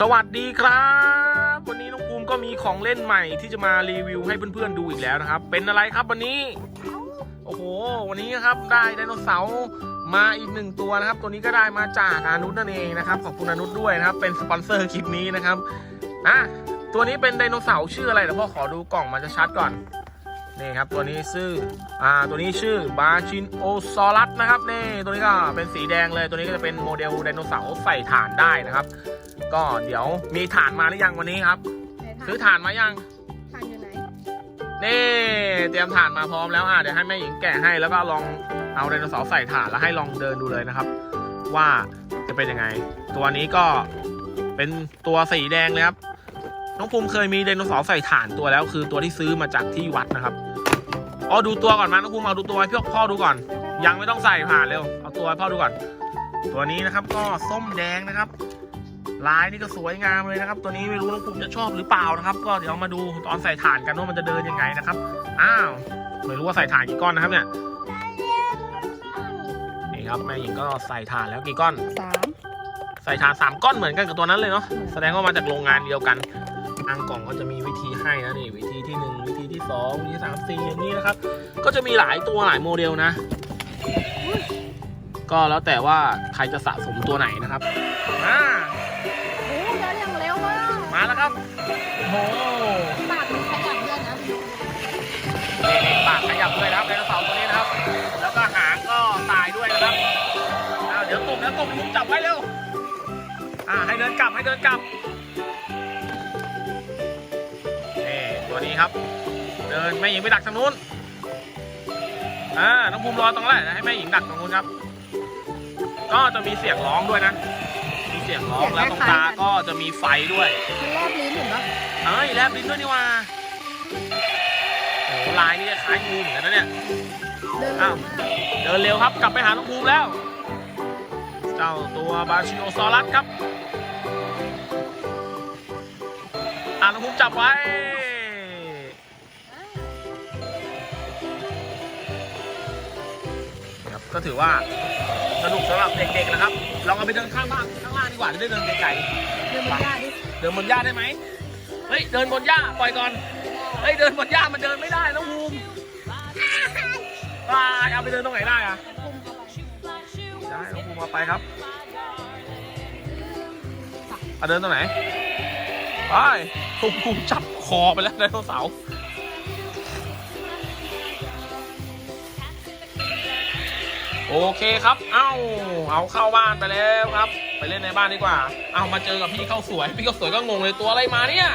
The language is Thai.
สวัสดีครับ วันนี้น้องภูมิก็มีของเล่นใหม่ที่จะมารีวิวให้เพื่อนๆดูอีกแล้วนะครับ เป็นอะไรครับวันนี้ โอ้โห วันนี้นะครับได้ไดโนเสาร์มาอีกหนึ่งตัวนะครับ ตัวนี้ก็ได้มาจากอนุษนั่นเองนะครับ ขอบคุณอนุษด้วยนะครับ เป็นสปอนเซอร์คลิปนี้นะครับอะตัวนี้เป็นไดโนเสาร์ชื่ออะไรเดี๋ยวพ่อขอดูกล่องมันจะชัดก่อนนี่ครับตัวนี้ชื่ออ่าตัวนี้ชื่อบาชินโอซอรัสนะครับนี่ตัวนี้ก็เป็นสีแดงเลยตัวนี้ก็จะเป็นโมเดลไดโนเสาร์ใส่ฐานได้นะครับ ก็เดี๋ยวมีฐานมาหรือยังวันนี้ครับ ซื้อฐานมายังทานอยู่ไหนนี่เตรียมฐานมาพร้อมแล้วอะเดี๋ยวให้แม่หญิงแกะให้แล้วก็ลองเอาไดโนเสาร์ใส่ฐานแล้วให้ลองเดินดูเลยนะครับ ว่าจะเป็นยังไง ตัวนี้ก็เป็นตัวสีแดงเลยครับน้องภูมิเคยมีไดโนเสาร์ใส่ฐานตัวแล้ว คือตัวที่ซื้อมาจากที่วัดนะครับอ๋อดูตัวก่อนมาน้องภูมิเอาดูตัวให้พี่พ่อดูก่อน ยังไม่ต้องใส่ผ่านเร็วเอาตัวให้พ่อดูก่อน ตัวนี้นะครับก็ส้มแดงนะครับ ลายนี่ก็สวยงามเลยนะครับ ตัวนี้ไม่รู้น้องภูมิจะชอบหรือเปล่านะครับ ก็เดี๋ยวมาดูตอนใส่ถ่านกันว่ามันจะเดินยังไงนะครับ อ้าวไม่รู้ว่าใส่ถ่านกี่ก้อนนะครับเนี่ยนี่ครับแม่หญิงก็ใส่ถ่านแล้วกี่ก้อนสามใส่ถ่านสามก้อนเหมือนกันกับตัวนั้นเลยเนาะแสดงว่ามาจากโรงงานเดียวกันทางกล่องก็จะมีวิธีให้นะนี่วิธีที่หนึ่งวิธีที่สองวิธีที่สามสี่อย่างนี้นะครับ ก็จะมีหลายตัวหลายโมเดลนะ ก็แล้วแต่ว่าใครจะสะสมตัวไหนนะครับอ่า โอ้โหปากมันขยับด้วยนะนี่ปากขยับด้วยนะครับไดโนเสาร์ตัวนี้นะครับ แล้วก็หางก็ตายด้วยนะครับอ้าวเดี๋ยวตุ่มเดี๋ยวตุ่มลุงจับไว้เร็ว อ่าให้เดินกลับให้เดินกลับนี่ตัวนี้ครับ เดินแม่หญิงไปดักทางนู้น อ่า น้องภูมิรอตรงนั้นแหละให้แม่หญิงดักตรงนู้นครับ ก็จะมีเสียงร้องด้วยนะ มีเสียงร้องแล้วตรงตาก็จะมีไฟด้วยมันแลบลิ้นเห็นปะเอ้ยแลบลิ้นด้วยนี่ว่าโอ้โหลายนี่คล้ายงูเหมือนกันนะเนี่ยเดินเร็วมากเดินเร็วครับกลับไปหาน้องภูมิแล้ว เจ้าตัวบาชิโอซอรัสครับอ่าน้องภูมิจับไว้ ครับก็ถือว่า สนุกสำหรับเด็กๆนะครับ ลองเอาไปเดินข้างบ้านข้างล่างดีกว่าจะได้เดินไกลเดินบนหญ้าดิๆเดินบนหญ้าได้ไหมเฮ้ยเดินบนหญ้าปล่อยก่อนเฮ้ยเดินบนหญ้ามันเดินไม่ได้น้องภูมิอ่าเอาไปเดินตรงไหนได้อะพุ่งเข้าได้น้องภูมิมาไปครับเอาเดินตรงไหนไปภูมิภูมิจับคอไปแล้วไดโนเสาร์ โอเคครับ เอ้า เอาเข้าบ้านไปแล้วครับ ไปเล่นในบ้านดีกว่า เอามาเจอกับพี่เข้าสวย พี่เข้าสวยก็งงเลยตัวอะไรมาเนี่ย